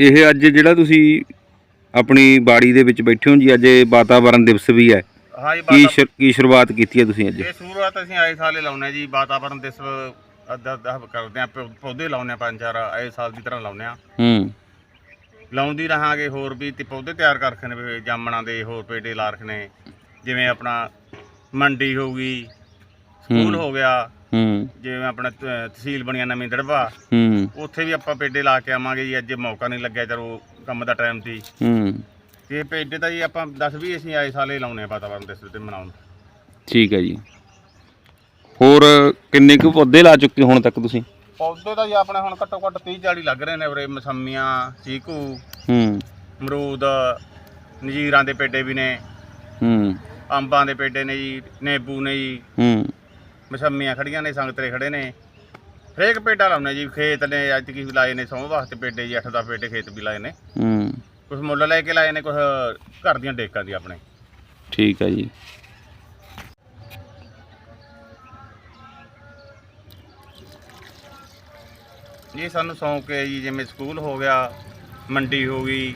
ਇਹ ਅੱਜ ਜਿਹੜਾ ਤੁਸੀਂ ਆਪਣੀ ਬਾੜੀ ਦੇ ਵਿੱਚ ਬੈਠੇ ਹੋ ਜੀ ਅੱਜ ਇਹ ਵਾਤਾਵਰਣ ਦਿਵਸ ਵੀ ਹੈ। ਹਾਂ ਜੀ ਕੀ ਸ਼ੁਰ- ਕੀ ਸ਼ੁਰੂਆਤ ਕੀਤੀ ਹੈ ਤੁਸੀਂ ਅੱਜ? ਇਹ ਸ਼ੁਰੂਆਤ ਅਸੀਂ ਆਏ ਸਾਲੇ ਲਾਉਨੇ ਜੀ ਵਾਤਾਵਰਨ ਦਿਵਸ ਅੱਧਾ ਅੱਧਾ ਕਰਦੇ ਆ ਪੌਦੇ ਲਾਉਨੇ ਆ ਪੰਜ ਚਾਰ ਆਏ ਸਾਲ ਦੀ ਤਰ੍ਹਾਂ ਲਾਉਨੇ ਆ ਹੂੰ। ਲਾਉਂਦੀ ਰਹਾਂਗੇ ਹੋਰ ਵੀ ਤੇ ਪੌਦੇ ਤਿਆਰ ਕਰ ਰੱਖਣੇ ਵੀ ਜਾਮਣਾਂ ਦੇ ਹੋਰ ਪੇਡੇ ਲਾ ਰੱਖਣੇ ਜਿਵੇਂ ਆਪਣਾ ਮੰਡੀ ਹੋ ਗਈ ਸਕੂਲ ਹੂੰ। ਹੋ ਗਿਆ ਹੂੰ। ਜਿਵੇਂ ਆਪਣਾ ਤ- ਤਹਿਸੀਲ ਬਣਿਆ ਨਵੀਂ ਦੜਵਾ ਹੂੰ। ਉੱਥੇ ਵੀ ਆਪਾਂ ਪੇਡੇ ਲਾ ਕੇ ਆਵਾਂਗੇ ਜੀ ਅੱਜ ਮੌਕਾ ਨਹੀਂ ਲੱਗਿਆ ਚਲੋ ਕੰਮ ਦਾ ਟਾਈਮ ਸੀ। ਹੂੰ। ਤੇ ਪੇਡੇ ਤਾਂ ਜੀ ਆਪਾਂ 10 ਵੀ ਅਸੀਂ ਆਏ ਸਾਲੇ ਲਾਉਨੇ ਆ ਵਾਤਾਵਰਨ ਦਿਵਸ ਤੇ ਮਨਾਉਣ। ਠੀਕ ਹੈ ਜੀ। ਹੋਰ ਕਿੰਨੇ ਕੁ ਪੌਦੇ ਲਾ ਚੁੱਕੇ ਹੁਣ ਤੱਕ ਤੁਸੀਂ? ਪੌਦੇ ਤਾਂ ਜੀ ਆਪਣੇ ਹੁਣ ਘੱਟੋ ਘੱਟ 30 40 ਲੱਗ ਰਹੇ ਨੇ ਉਰੇ ਮਸੰਮੀਆਂ ਚੀਕੂ ਹੂੰ। ਅਮਰੂਦ ਨਜੀਰਾਂ ਦੇ ਪੇਡੇ ਵੀ ਨੇ ਹੂੰ। ਅੰਬਾਂ ਦੇ ਪੇਡੇ ਨੇ ਜੀ ਨੇਬੂ ਨੇ ਜੀ। ਹੂੰ। ਮਸੰਮੀਆਂ ਖੜੀਆਂ ਨੇ ਸੰਗਤਰੇ ਖੜੇ ਨੇ। ਹਰੇਕ ਪੇਡਾ ਲਾਉਣੇ ਜੀ ਖੇਤ ਨੇ ਅੱਜ ਕੀ ਲਾਏ ਨੇ ਸੌਂ ਵਾਸਤੇ ਪੇਡੇ ਜੀ 8-10 ਪੇਡੇ ਖੇਤ ਵੀ ਲਾਏ ਨੇ। ਹੂੰ। ਕੁਝ ਮੁੱਲ ਲੈ ਕੇ ਲਾਏ ਨੇ ਕੁਝ ਘਰ ਦੀਆਂ ਡੇਕਾਂ ਦੀ ਆਪਣੇ। ਠੀਕ ਹੈ ਜੀ। ਇਹ ਸਾਨੂੰ ਸ਼ੌਂਕ ਹੈ ਜੀ ਜਿਵੇਂ ਸਕੂਲ ਹੋ ਗਿਆ ਮੰਡੀ ਹੋ ਗਈ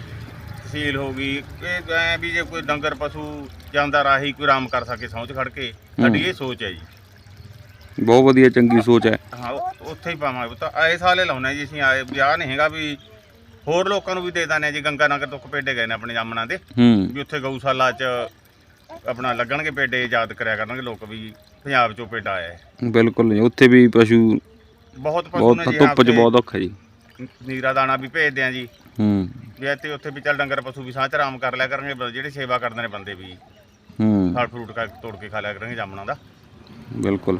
ਤਹਿਸੀਲ ਹੋ ਗਈ ਇਹ ਐ ਵੀ ਜੇ ਕੋਈ ਡੰਗਰ ਪਸ਼ੂ ਜਾਂਦਾ ਰਾਹੀ ਕੋਈ ਆਰਾਮ ਕਰ ਸਕੇ ਸੌਂ 'ਚ ਖੜ ਕੇ ਸਾਡੀ ਇਹ ਸੋਚ ਹੈ ਜੀ। ਬਹੁਤ ਵਧੀਆ ਚੰਗੀ ਸੋਚ ਹੈ। ਹਾਂ ਉੱਥੇ ਹੀ ਪਾਵਾਂਗੇ ਤਾਂ ਆਏ ਸਾਲੇ ਲਾਉਣੇ ਜੀ ਅਸੀਂ ਆਏ ਵਿਆਹ ਨਹੀਂ ਹੈਗਾ ਵੀ ਹੋਰ ਲੋਕਾਂ ਨੂੰ ਵੀ ਦੇ ਦਾਨੇ ਜੀ। ਗੰਗਾ ਨਗਰ ਤੋਂ ਪੇਡੇ ਗਏ ਨੇ ਆਪਣੇ ਜਾਮਣਾਂ ਦੇ। ਹੂੰ। ਵੀ ਉੱਥੇ ਗਊਸ਼ਾਲਾ 'ਚ ਆਪਣਾ ਲੱਗਣਗੇ ਪੇਡੇ ਯਾਦ ਕਰਿਆ ਕਰਨਗੇ ਲੋਕ ਵੀ ਪੰਜਾਬ 'ਚੋਂ ਪੇਡਾ ਆਇਆ ਹੈ। ਬਿਲਕੁਲ ਨਹੀਂ ਉੱਥੇ ਵੀ ਪਸ਼ੂ ਬਹੁਤ ਪਸ਼ੂ ਬਹੁਤ ਨੇ ਜੀ ਧੁੱਪ 'ਚ ਬਹੁਤ ਔਖਾ ਜੀ। ਨੀਰਾ ਦਾਣਾ ਵੀ ਭੇਜਦੇ ਆ ਜੀ। ਹੂੰ। ਵੀ ਇੱਥੇ ਉੱਥੇ ਵੀ ਚੱਲ ਡੰਗਰ ਪਸ਼ੂ ਵੀ ਸਾਹ 'ਚ ਆਰਾਮ ਕਰ ਲਿਆ ਕਰਨਗੇ ਬ- ਜਿਹੜੇ ਸੇਵਾ ਕਰਦੇ ਨੇ ਬੰਦੇ ਵੀ। ਹੂੰ। ਫਲ ਫਰੂਟ ਕਾ ਤੋੜ ਕੇ ਖਾ ਲਿਆ ਕਰਨਗੇ ਜਾਮਣਾਂ ਦਾ। ਬਿਲਕੁਲ।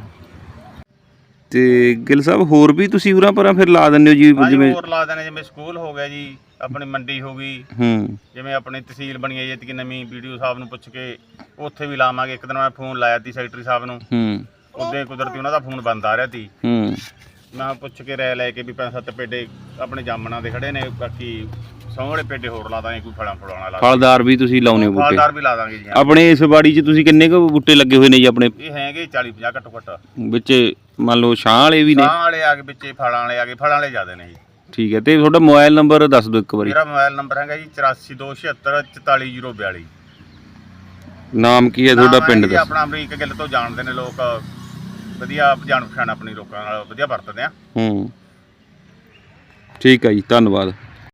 ਤੇ ਗਿਲ ਸਾਹਿਬ ਹੋਰ ਵੀ ਤੁਸੀਂ ਉਰਾਂ ਪਰਾਂ ਫਿਰ ਲਾ ਦਿੰਦੇ ਹੋ ਜੀ ਜਿਵੇਂ ਹੋਰ ਲਾ ਦੇਣੇ ਜਿਵੇਂ ਸਕੂਲ ਹੋ ਗਿਆ ਜੀ ਆਪਣੀ ਮੰਡੀ ਹੋ ਗਈ। ਹੂੰ। ਜਿਵੇਂ ਆਪਣੀ ਤਹਿਸੀਲ ਬਣੀ ਹੈ ਜੀ ਕਿ ਨਵੀਂ ਵੀਡੀਓ ਸਾਹਿਬ ਨੂੰ ਪੁੱਛ ਕੇ ਉੱਥੇ ਵੀ ਲਾਵਾਂਗੇ। ਇੱਕ ਦਿਨ ਮੈਂ ਫੋਨ ਲਾਇਆ ਸੀ ਸੈਕਟਰੀ ਸਾਹਿਬ ਨੂੰ। ਹੂੰ। ਉਹਦੇ ਕੁਦਰਤੀ ਉਹਨਾਂ ਦਾ ਫੋਨ ਬੰਦ ਆ ਰਿਹਾ ਸੀ। ਹੂੰ। ਮੈਂ ਪੁੱਛ ਕੇ ਰਾਇ ਲੈ ਕੇ ਵੀ ਪੰਜ ਸੱਤ ਪੇਡੇ ਆਪਣੇ ਜਾਮਣਾਂ ਦੇ ਖੜੇ ਨੇ ਬਾਕੀ ਸੌਂ ਵਾਲੇ ਹੋਰ ਲਾ ਦਾਂਗੇ ਕੋਈ ਫਲਾਂ ਫੜਾਉਣਾ ਲਾ ਦਾਂਗੇ। ਫਲਦਾਰ ਵੀ ਤੁਸੀਂ ਲਾਉਨੇ ਹੋ ਬੂਟੇ। ਫਲਦਾਰ ਵੀ ਲਾ ਦਾਂਗੇ ਜੀ। ਹਾਂ। ਆਪਣੇ ਇਸ ਬਾੜੀ 'ਚ ਤੁਸੀਂ ਕਿੰਨੇ ਕੁ ਬੂਟੇ ਲੱਗੇ ਹੋਏ ਨੇ ਜੀ ਆਪਣੇ? ਇਹ ਹੈਗੇ 40 50 ਘੱਟੋ ਘੱਟ। ਵਿੱਚ ਮੰਨ ਲਓ ਛਾਂ ਵਾਲੇ ਵੀ ਨੇ। ਸਾਹ ਵਾਲੇ ਆ ਕੇ ਵਿੱਚੇ ਫਲਾਂ ਵਾਲੇ ਆ ਗਏ ਫਲਾਂ ਵਾਲੇ ਜ਼ਿਆਦੇ ਨੇ ਜੀ। ਠੀਕ ਹੈ ਤੇ ਤੁਹਾਡਾ ਮੋਬਾਈਲ ਨੰਬਰ ਦੱਸ ਦਿਓ ਇੱਕ ਵਾਰੀ। ਮੇਰਾ ਮੋਬਾਈਲ ਨੰਬਰ ਹੈਗਾ ਜੀ 8427744042 ਨਾਮ ਕੀ ਹੈ ਤੁਹਾਡਾ ਪਿੰਡ ਦਾ? ਆਪਣਾ ਅਮਰੀਕ ਗਿੱਲ ਤੋਂ ਜਾਣਦੇ ਨੇ ਲੋਕ। ਵਧੀਆ ਜਾਣ ਪਛਾਣ ਆਪਣੀ ਲੋਕਾਂ ਨਾਲ ਵਧੀਆ ਵਰਤਦੇ ਆ। ਹੂੰ। ਠੀਕ ਹੈ ਜੀ ਧੰਨਵਾਦ।